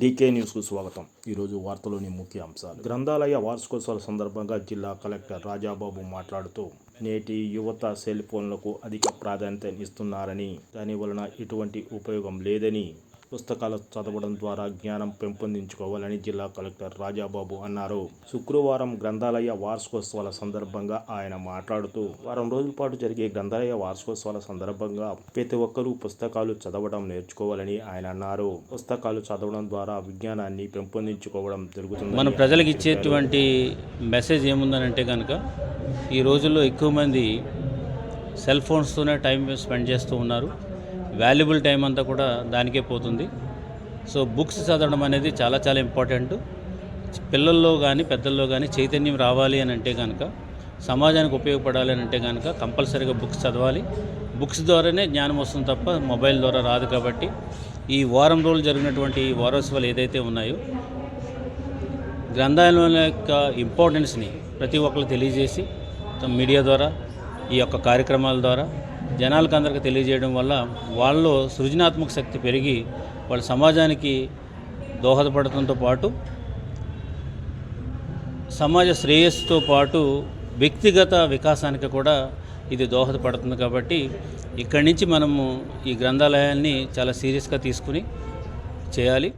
DK న్యూస్కు స్వాగతం. ఈరోజు వార్తలోని ముఖ్య అంశాలు. గ్రంథాలయ వార్షికోత్సవాల సందర్భంగా జిల్లా కలెక్టర్ రాజాబాబు మాట్లాడుతూ నేటి యువత సెల్ ఫోన్లకు అధిక ప్రాధాన్యత ఇస్తున్నారని దాని వలన ఎటువంటి ఉపయోగం లేదని పుస్తకాలు చదవడం ద్వారా జ్ఞానం పెంపొందించుకోవాలని జిల్లా కలెక్టర్ రాజాబాబు అన్నారు. శుక్రవారం గ్రంథాలయ వార్షికోత్సవాల సందర్భంగా ఆయన మాట్లాడుతూ వారం రోజుల పాటు జరిగే గ్రంథాలయ వార్షికోత్సవాల సందర్భంగా ప్రతి ఒక్కరూ పుస్తకాలు చదవడం నేర్చుకోవాలని ఆయన అన్నారు. పుస్తకాలు చదవడం ద్వారా విజ్ఞానాన్ని పెంపొందించుకోవడం జరుగుతుంది మనం ప్రజలకు ఇచ్చేటువంటి మెసేజ్ ఏముందనంటే కనుక ఈ రోజుల్లో ఎక్కువ మంది సెల్ ఫోన్స్తోనే టైం స్పెండ్ చేస్తూ ఉన్నారు. వాల్యుబుల్ టైం అంతా కూడా దానికే పోతుంది. సో బుక్స్ చదవడం అనేది చాలా చాలా ఇంపార్టెంట్. పిల్లల్లో కానీ పెద్దల్లో కానీ చైతన్యం రావాలి అని అంటే కనుక సమాజానికి ఉపయోగపడాలి అని అంటే కనుక కంపల్సరీగా బుక్స్ చదవాలి. బుక్స్ ద్వారానే జ్ఞానం వస్తుంది తప్ప మొబైల్ ద్వారా రాదు కాబట్టి ఈ వారం రోజులు జరిగినటువంటి ఈ వారోత్సవాలు ఏదైతే ఉన్నాయో గ్రంథాలయం యొక్క ఇంపార్టెన్స్ని ప్రతి ఒక్కరు తెలియజేసి తమ మీడియా ద్వారా ఈ యొక్క కార్యక్రమాల ద్వారా జనాలకు అందరికీ తెలియజేయడం వల్ల వాళ్ళలో సృజనాత్మక శక్తి పెరిగి వాళ్ళ సమాజానికి దోహదపడటంతో పాటు సమాజ శ్రేయస్సుతో పాటు వ్యక్తిగత వికాసానికి కూడా ఇది దోహదపడుతుంది కాబట్టి ఇక్కడి నుంచి మనము ఈ గ్రంథాలయాన్ని చాలా సీరియస్గా తీసుకుని చేయాలి.